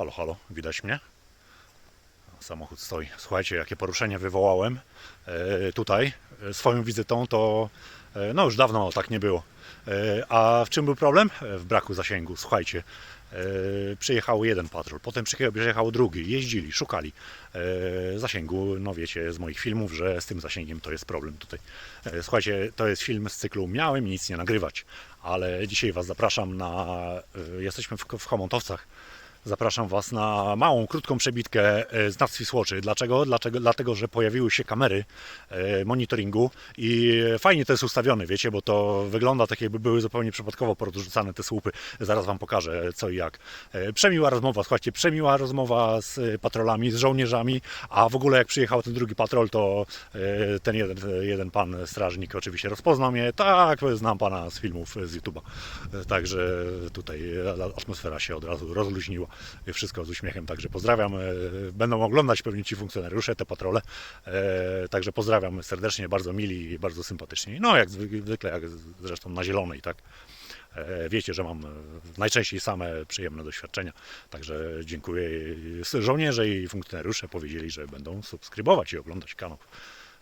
Halo, halo, widać mnie? Samochód stoi. Słuchajcie, jakie poruszenie wywołałem e, tutaj e, swoją wizytą, to e, no już dawno tak nie było. A w czym był problem? W braku zasięgu. Słuchajcie, przyjechał jeden patrol, potem przyjechał, drugi, jeździli, szukali zasięgu. No wiecie z moich filmów, że z tym zasięgiem to jest problem tutaj. Słuchajcie, to jest film z cyklu Miałem nic nie nagrywać, ale dzisiaj Was zapraszam na... Jesteśmy w, w. Zapraszam Was na małą, krótką przebitkę e, z nad Wisłoczy. Dlaczego? Dlaczego? Dlatego, że pojawiły się kamery e, monitoringu i fajnie to jest ustawione, wiecie, bo to wygląda tak jakby były zupełnie przypadkowo porozrzucane te słupy. Zaraz Wam pokażę co i jak. E, Przemiła rozmowa, słuchajcie, przemiła rozmowa z patrolami, z żołnierzami, a w ogóle jak przyjechał ten drugi patrol, to ten jeden, jeden pan strażnik oczywiście rozpoznał mnie. Tak, znam Pana z filmów z YouTube'a. Także tutaj atmosfera się od razu rozluźniła. Wszystko z uśmiechem, także pozdrawiam. E, Będą oglądać pewnie ci funkcjonariusze, te patrole. E, Także pozdrawiam serdecznie, bardzo mili i bardzo sympatyczni. No jak zwykle, jak zresztą na zielonej, tak. E, Wiecie, że mam najczęściej same przyjemne doświadczenia. Także dziękuję. Żołnierze i funkcjonariusze powiedzieli, że będą subskrybować i oglądać kanał.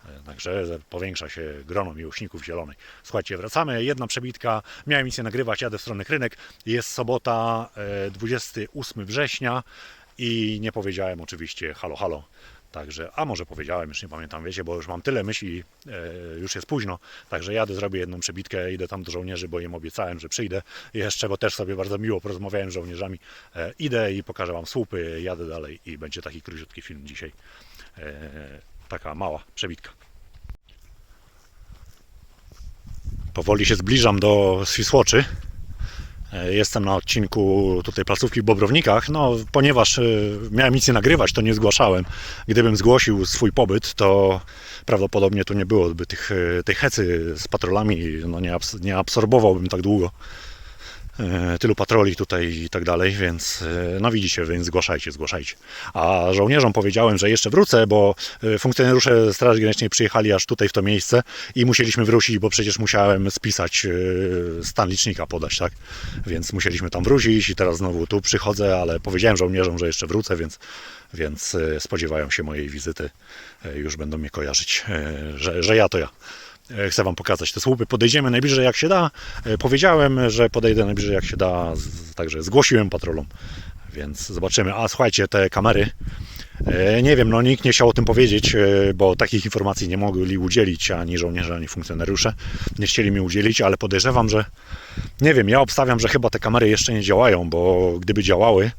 E, Także powiększa się grono miłośników zielonej. Słuchajcie, wracamy. Jedna przebitka. Miałem misję nagrywać, jadę w stronę Krynek. Jest sobota, e, 28 września i nie powiedziałem oczywiście halo, halo. Także, a może powiedziałem, już nie pamiętam, wiecie, bo już mam tyle myśli, e, już jest późno. Także jadę, zrobię jedną przebitkę, idę tam do żołnierzy, bo im obiecałem, że przyjdę. Jeszcze, bo też sobie bardzo miło porozmawiałem z żołnierzami. E, idę i pokażę Wam słupy, jadę dalej i będzie taki króciutki film dzisiaj. E, taka mała przebitka. Powoli się zbliżam do Swisłoczy. E, Jestem na odcinku tutaj placówki w Bobrownikach. No, ponieważ e, miałem nic nie nagrywać, to nie zgłaszałem. Gdybym zgłosił swój pobyt, to prawdopodobnie tu nie byłoby tych, e, tej hecy z patrolami. No, nie, abs- nie absorbowałbym tak długo tylu patroli tutaj i tak dalej, więc e, no widzicie, więc zgłaszajcie, zgłaszajcie. A żołnierzom powiedziałem, że jeszcze wrócę, bo e, funkcjonariusze Straży Granicznej przyjechali aż tutaj w to miejsce i musieliśmy wrócić, bo przecież musiałem spisać e, stan licznika podać, tak? Więc musieliśmy tam wrócić i teraz znowu tu przychodzę, ale powiedziałem żołnierzom, że jeszcze wrócę, więc, więc e, spodziewają się mojej wizyty, E, już będą mnie kojarzyć, e, że, że ja to ja. E, Chcę Wam pokazać te słupy. Podejdziemy najbliżej jak się da. E, Powiedziałem, że podejdę najbliżej jak się da, także zgłosiłem patrolom, więc zobaczymy. A słuchajcie, te kamery. E, Nie wiem, no nikt nie chciał o tym powiedzieć, e, bo takich informacji nie mogli udzielić ani żołnierze, ani funkcjonariusze. Nie chcieli mi udzielić, ale podejrzewam, że nie wiem, ja obstawiam, że chyba te kamery jeszcze nie działają, bo gdyby działały,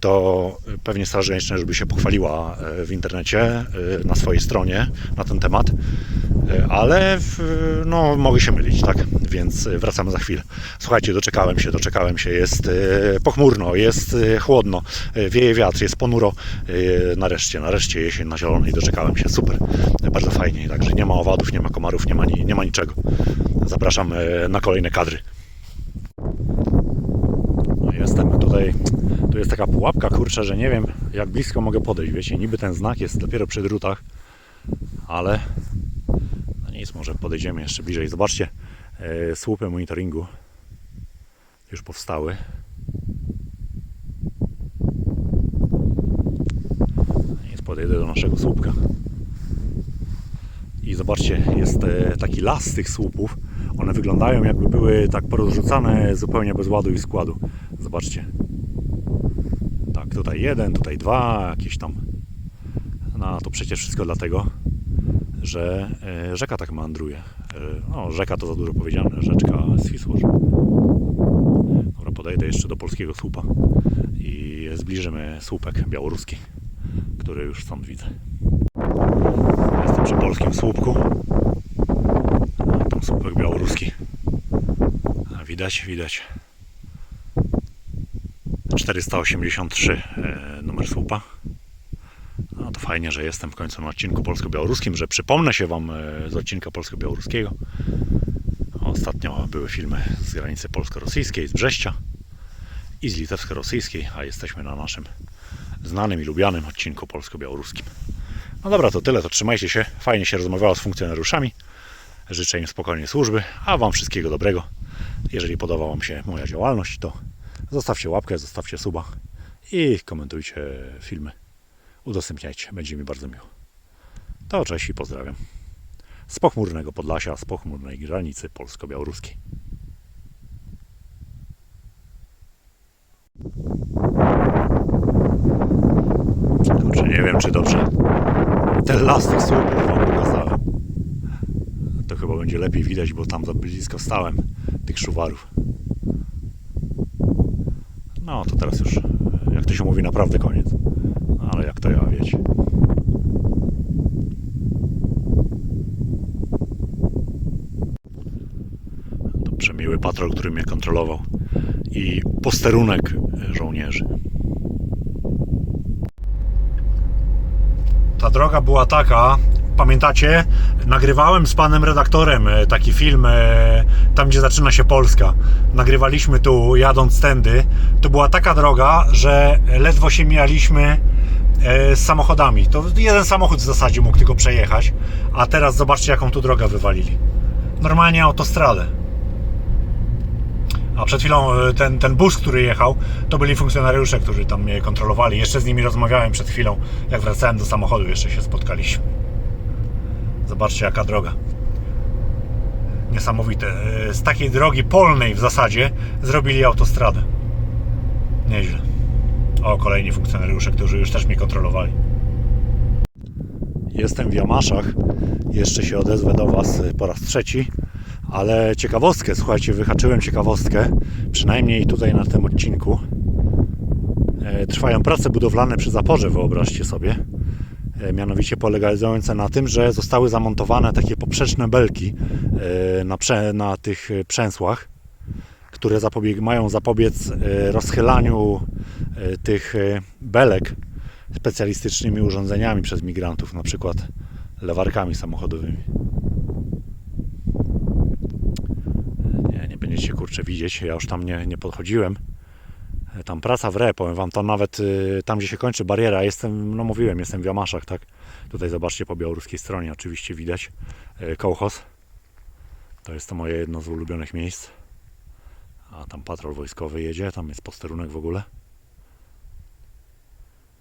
to pewnie Straż Graniczna, żeby się pochwaliła e, w internecie, na swojej stronie na ten temat, ale no, mogę się mylić, tak? Więc wracamy za chwilę. Słuchajcie, doczekałem się, doczekałem się. Jest pochmurno, jest chłodno, wieje wiatr, jest ponuro. E, Nareszcie, nareszcie jesień na zielonej, doczekałem się. Super, bardzo fajnie. Także nie ma owadów, nie ma komarów, nie ma, ni- nie ma niczego. Zapraszam e, na kolejne kadry. No, Jestem tutaj. Tu jest taka pułapka, kurczę, że nie wiem jak blisko mogę podejść. Wiecie, niby ten znak jest dopiero przy drutach, ale no nic, może podejdziemy jeszcze bliżej. Zobaczcie, e, słupy monitoringu już powstały. Nic, podejdę do naszego słupka. I zobaczcie, jest e, taki las tych słupów. One wyglądają jakby były tak porozrzucane zupełnie bez ładu i składu. Zobaczcie. Tak, tutaj jeden, tutaj dwa, jakieś tam. No to przecież wszystko dlatego, że e, rzeka tak meandruje. E, No, rzeka to za dużo powiedziane, rzeczka z Wisłorzy. Dobra, podejdę jeszcze do polskiego słupa i zbliżymy słupek białoruski, który już stąd widzę. Jestem przy polskim słupku. Tam słupek białoruski. A widać, widać. 483 e, numer słupa. No to fajnie, że jestem w końcu na odcinku polsko-białoruskim, że przypomnę się Wam e, z odcinka polsko-białoruskiego. Ostatnio były filmy z granicy polsko-rosyjskiej, z Brześcia i z litewsko-rosyjskiej, a jesteśmy na naszym znanym i lubianym odcinku polsko-białoruskim. No dobra, to tyle, to trzymajcie się. Fajnie się rozmawiało z funkcjonariuszami. Życzę im spokojnej służby, a Wam wszystkiego dobrego. Jeżeli podoba Wam się moja działalność, to zostawcie łapkę, zostawcie suba i komentujcie filmy. Udostępniajcie, będzie mi bardzo miło. To cześć i pozdrawiam. Z pochmurnego Podlasia, z pochmurnej granicy polsko-białoruskiej. Kurczę, nie wiem czy dobrze ten las tych słupów wam pokazałem. To chyba będzie lepiej widać, bo tam za blisko stałem tych szuwarów. No to teraz już, jak to się mówi, naprawdę koniec. Ale jak to ja, wiecie. To przemiły patrol, który mnie kontrolował. I posterunek żołnierzy. Ta droga była taka, pamiętacie? Nagrywałem z panem redaktorem e, taki film, e, tam gdzie zaczyna się Polska. Nagrywaliśmy tu, jadąc tędy. To była taka droga, że ledwo się mijaliśmy e, z samochodami. To jeden samochód w zasadzie mógł tylko przejechać, a teraz zobaczcie, jaką tu drogę wywalili. Normalnie autostradę. A przed chwilą e, ten, ten bus, który jechał, to byli funkcjonariusze, którzy tam mnie kontrolowali. Jeszcze z nimi rozmawiałem przed chwilą, jak wracałem do samochodu, jeszcze się spotkaliśmy. Zobaczcie, jaka droga. Niesamowite. E, Z takiej drogi polnej w zasadzie zrobili autostradę. Nieźle. O, kolejni funkcjonariusze, którzy już też mnie kontrolowali. Jestem w Jamaszach. Jeszcze się odezwę do Was po raz trzeci. Ale ciekawostkę, słuchajcie, wyhaczyłem ciekawostkę, przynajmniej tutaj na tym odcinku. E, Trwają prace budowlane przy zaporze, wyobraźcie sobie. E, Mianowicie polegające na tym, że zostały zamontowane takie poprzeczne belki e, na, na tych przęsłach, które zapobieg, mają zapobiec rozchylaniu tych belek specjalistycznymi urządzeniami przez migrantów, na przykład lewarkami samochodowymi. Nie, nie będziecie kurczę widzieć. Ja już tam nie, nie podchodziłem. E, Tam praca w re, powiem wam, to nawet y, tam, gdzie się kończy bariera, jestem, no mówiłem, jestem w Jamaszach, tak? Tutaj zobaczcie po białoruskiej stronie, oczywiście widać e, kołchoz. To jest to moje jedno z ulubionych miejsc. A tam patrol wojskowy jedzie, tam jest posterunek w ogóle.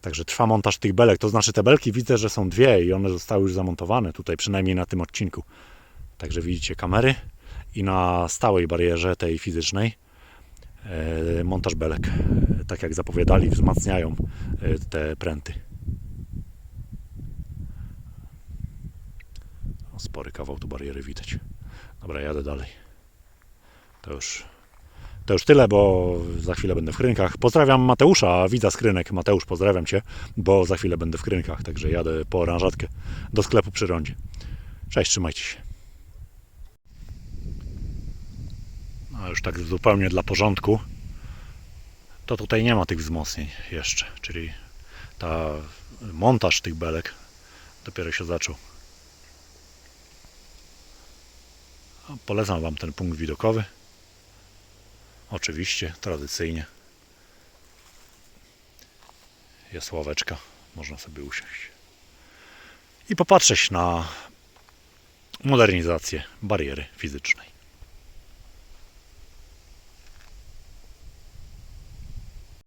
Także trwa montaż tych belek, to znaczy te belki widzę, że są dwie i one zostały już zamontowane tutaj, przynajmniej na tym odcinku. Także widzicie kamery i na stałej barierze tej fizycznej e, montaż belek. Tak jak zapowiadali, wzmacniają e, te pręty. Spory kawał tu bariery widać. Dobra, jadę dalej. To już, to już tyle, bo za chwilę będę w Krynkach. Pozdrawiam Mateusza, widza z Krynek. Mateusz, pozdrawiam Cię, bo za chwilę będę w Krynkach, także jadę po oranżatkę do sklepu przy rondzie. Cześć, trzymajcie się. A już tak zupełnie dla porządku, to tutaj nie ma tych wzmocnień jeszcze, czyli ta montaż tych belek dopiero się zaczął. Polecam Wam ten punkt widokowy. Oczywiście, tradycyjnie. Jest ławeczka, można sobie usiąść. I popatrzeć na modernizację bariery fizycznej.